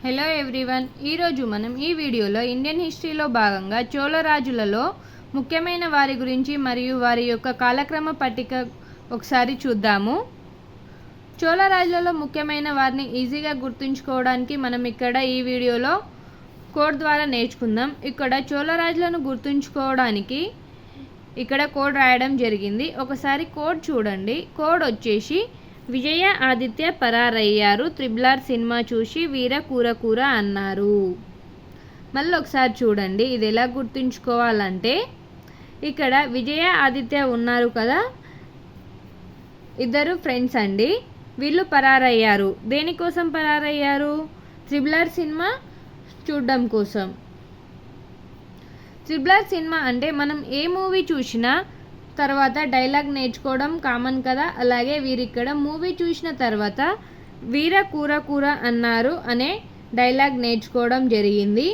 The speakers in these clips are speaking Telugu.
హలో ఎవ్రీవన్ ఈరోజు మనం ఈ వీడియోలో ఇండియన్ హిస్టరీలో భాగంగా చోళరాజులలో ముఖ్యమైన వారి గురించి మరియు వారి యొక్క కాలక్రమ పట్టిక ఒకసారి చూద్దాము. చోళరాజులలో ముఖ్యమైన వారిని ఈజీగా గుర్తుంచుకోవడానికి మనం ఇక్కడ ఈ వీడియోలో కోడ్ ద్వారా నేర్చుకుందాం. ఇక్కడ చోళరాజులను గుర్తుంచుకోవడానికి ఇక్కడ కోడ్ రాయడం జరిగింది. ఒకసారి కోడ్ చూడండి. కోడ్ వచ్చేసి విజయ ఆదిత్య పరారయ్యారు. త్రిబులార్ సినిమా చూసి వీర కూర కూర అన్నారు. మళ్ళీ ఒకసారి చూడండి ఇది ఎలా గుర్తుంచుకోవాలంటే ఇక్కడ విజయ ఆదిత్య ఉన్నారు కదా ఇద్దరు ఫ్రెండ్స్ అండి. వీళ్ళు పరారయ్యారు. దేనికోసం పరారయ్యారు? త్రిబులార్ సినిమా చూడడం కోసం. త్రిబులర్ సినిమా అంటే మనం ఏ మూవీ చూసినా తర్వాత డైలాగ్ నేర్చుకోవడం కామన్ కదా? అలాగే వీరిక్కడ మూవీ చూసిన తర్వాత వీర కూర కూర అన్నారు అనే డైలాగ్ నేర్చుకోవడం జరిగింది.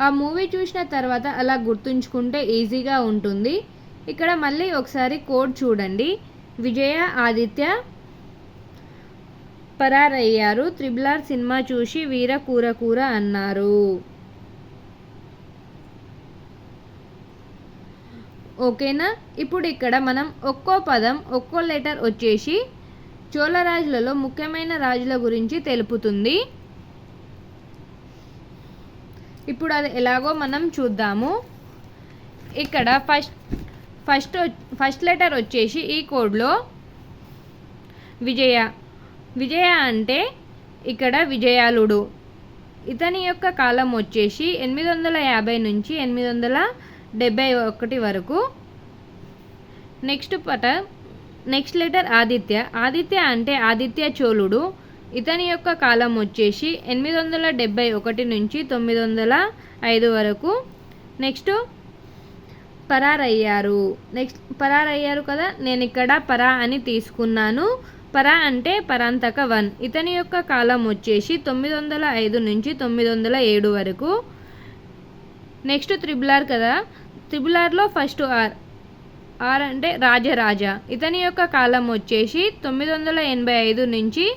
ఆ మూవీ చూసిన తర్వాత అలా గుర్తుంచుకుంటే ఈజీగా ఉంటుంది. ఇక్కడ మళ్ళీ ఒకసారి కోడ్ చూడండి. విజయ ఆదిత్య పరారయ్యారు. త్రిబులార్ సినిమా చూసి వీర కూర కూర అన్నారు. ఓకేనా? ఇప్పుడు ఇక్కడ మనం ఒక్కో పదం ఒక్కో లెటర్ వచ్చేసి చోళరాజులలో ముఖ్యమైన రాజుల గురించి తెలుపుతుంది. ఇప్పుడు అది ఎలాగో మనం చూద్దాము. ఇక్కడ ఫస్ట్ ఫస్ట్ ఫస్ట్ లెటర్ వచ్చేసి ఈ కోడ్లో విజయ విజయ అంటే ఇక్కడ విజయాలుడు. ఇతని యొక్క కాలం వచ్చేసి ఎనిమిది వందల యాభై నుంచి ఎనిమిది వందల డెబ్బై ఒకటి వరకు. నెక్స్ట్ పట నెక్స్ట్ లెటర్ ఆదిత్య. ఆదిత్య అంటే ఆదిత్య చోళుడు. ఇతని యొక్క కాలం వచ్చేసి ఎనిమిది వందల డెబ్బై ఒకటి నుంచి తొమ్మిది వందల ఐదు వరకు. నెక్స్ట్ పరారయ్యారు. నెక్స్ట్ పరారయ్యారు కదా? నేను ఇక్కడ పరా అని తీసుకున్నాను. పరా అంటే పరాంతక వన్. ఇతని యొక్క కాలం వచ్చేసి తొమ్మిది వందల ఐదు నుంచి తొమ్మిది వందల ఏడు వరకు. నెక్స్ట్ త్రిబుల్ ఆర్ కదా. త్రిబులార్లో ఫస్ట్ ఆర్. ఆర్ అంటే రాజరాజ. ఇతని యొక్క కాలం వచ్చేసి తొమ్మిది వందల ఎనభై ఐదు నుంచి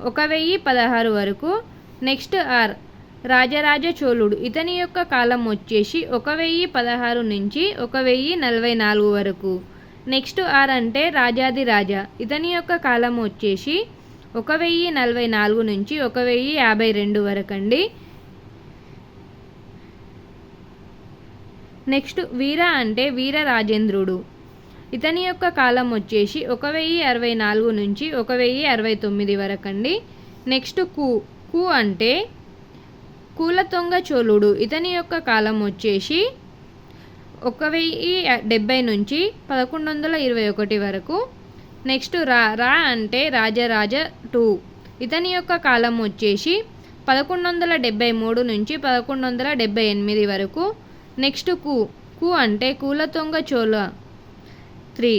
ఒక వెయ్యి పదహారు వరకు. నెక్స్ట్ ఆర్. రాజరాజ చోళుడు. ఇతని యొక్క కాలం వచ్చేసి ఒక వెయ్యి పదహారు నుంచి ఒక వెయ్యి నలభై నాలుగు వరకు. నెక్స్ట్ ఆర్ అంటే రాజాది రాజా. ఇతని యొక్క కాలం వచ్చేసి ఒక వెయ్యి నలభై నాలుగు నుంచి ఒక వెయ్యి యాభై రెండు వరకు అండి నెక్స్ట్ వీర అంటే వీర రాజేంద్రుడు ఇతని యొక్క కాలం వచ్చేసి ఒక వెయ్యి అరవై నాలుగు నుంచి ఒక వెయ్యి అరవై తొమ్మిది వరకు అండి నెక్స్ట్కు కు అంటే కూలతొంగ చోళుడు. ఇతని యొక్క కాలం వచ్చేసి ఒక వెయ్యి డెబ్బై నుంచి పదకొండు వందల ఇరవై ఒకటి వరకు. నెక్స్ట్ రా రా అంటే రాజరాజ టూ. ఇతని యొక్క కాలం వచ్చేసి పదకొండు వందల డెబ్బై మూడు నుంచి పదకొండు వందల డెబ్బై ఎనిమిది వరకు. నెక్స్ట్కు కు అంటే కూలతొంగ చోళ. త్రీ.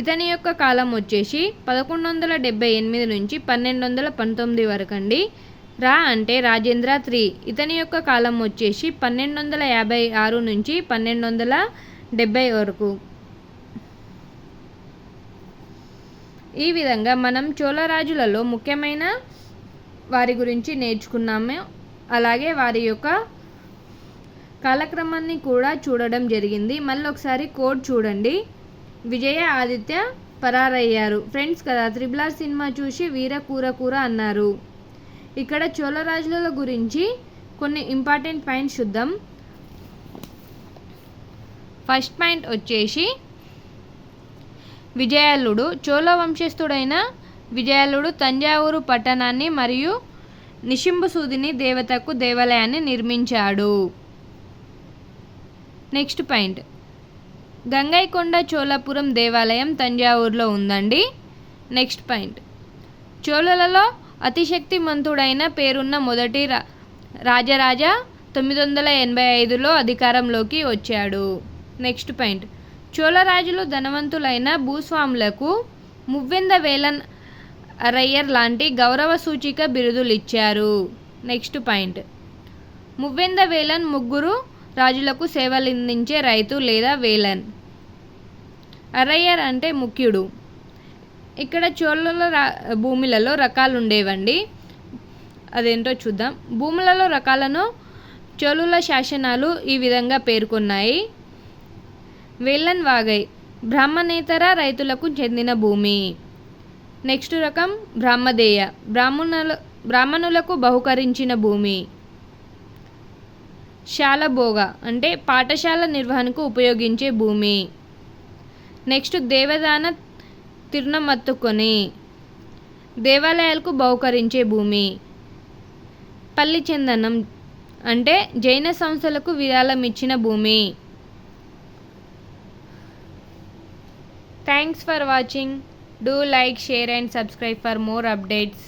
ఇతని యొక్క కాలం వచ్చేసి పదకొండు వందల డెబ్బై ఎనిమిది నుంచి పన్నెండు వందల పంతొమ్మిది వరకు అండి రా అంటే రాజేంద్ర త్రీ. ఇతని యొక్క కాలం వచ్చేసి పన్నెండు వందల యాభై ఆరు నుంచి పన్నెండు వందల డెబ్బై వరకు. ఈ విధంగా మనం చోళరాజులలో ముఖ్యమైన వారి గురించి నేర్చుకున్నాము. అలాగే వారి యొక్క కాలక్రమాన్ని కూడా చూడడం జరిగింది. మళ్ళీ ఒకసారి కోడ్ చూడండి. విజయ ఆదిత్య పరారయ్యారు. ఫ్రెండ్స్ కదా త్రిబులార్ సినిమా చూసి వీర కూర కూర అన్నారు. ఇక్కడ చోళరాజుల గురించి కొన్ని ఇంపార్టెంట్ పాయింట్స్ చూద్దాం. ఫస్ట్ పాయింట్ వచ్చేసి విజయాలుడు చోళ వంశస్థుడైన విజయాలుడు తంజావూరు పట్టణాన్ని మరియు నిశింబసూదిని దేవతకు దేవాలయాన్ని నిర్మించాడు. Next point. గంగైకొండ చోళపురం దేవాలయం తంజావూరులో ఉందండి. Next point. చోళలలో అతిశక్తిమంతుడైన పేరున్న మొదటి రా రాజరాజ తొమ్మిది వందల ఎనభై ఐదులో అధికారంలోకి వచ్చాడు. Next point. చోళరాజులు ధనవంతులైన భూస్వాములకు మువ్వెంద వేలన్ అరయ్యర్ లాంటి గౌరవ సూచిక బిరుదులు ఇచ్చారు నెక్స్ట్ పాయింట్. మువ్వెంద వేలన్ ముగ్గురు రాజులకు సేవలందించే రైతు లేదా వేలన్. అరయ్యర్ అంటే ముఖ్యుడు. ఇక్కడ చోళల రా భూములలో రకాలు ఉండేవండి అదేంటో చూద్దాం. భూములలో రకాలను చోళుల శాసనాలు ఈ విధంగా పేర్కొన్నాయి. వేలన్ వాగై బ్రాహ్మణేతర రైతులకు చెందిన భూమి. నెక్స్ట్ రకం బ్రాహ్మదేయ బ్రాహ్మణుల బ్రాహ్మణులకు బహుకరించిన భూమి. శాలభోగ అంటే పాఠశాల నిర్వహణకు ఉపయోగించే భూమి. నెక్స్ట్ దేవదాన తిరునమత్తుకొని దేవాలయాలకు బహుకరించే భూమి. పల్లి చందనం అంటే జైన సంస్థలకు విరాళం ఇచ్చిన భూమి. Thanks for watching do like share and subscribe for more updates